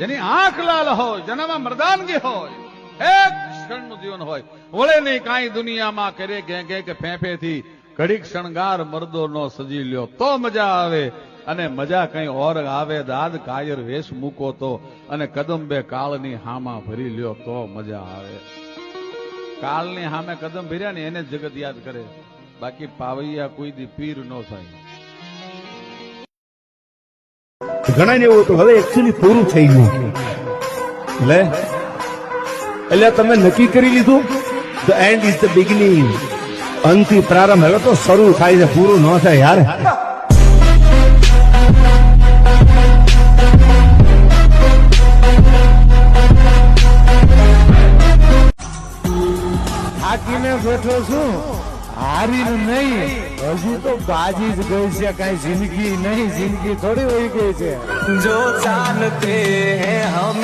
જેની આંખ લાલ હોય જેનામાં મરદાનગી હોય, એક ક્ષણનું જીવન હોય. વળે નહીં કાંઈ દુનિયામાં કરે ઘે ઘે કે ફેંફેથી ઘડીક શણગાર મર્દો નો સજી લ્યો. તો મજા આવે અને મજા કઈ ઓર આવે. દાદ કાયર વેશ મૂકો તો અને કદંબે કાળની હામાં ભરી લ્યો તો મજા આવે. કાળની હામે કદમ ભર્યા ને એને જગત યાદ કરે. બાકી પાવૈયા કોઈ દી પીર નો થાય. ઘણા ને એવું હતું, હવે એકચ્યુઅલી પૂરું થઈ ગયું. લે એટલે તમે નક્કી કરી લીધું? The end is the beginning અંતથી પ્રારંભ, હવે તો શરૂ થાય છે, પૂરું ન થાય યાર. થાકીને બેઠો છું. હારી નહીં. હજુ તો બાજી જ ગઈ છે, કઈ જિંદગી નહીં. જિંદગી થોડી હોય ગઈ છે. જો જાનતે હમ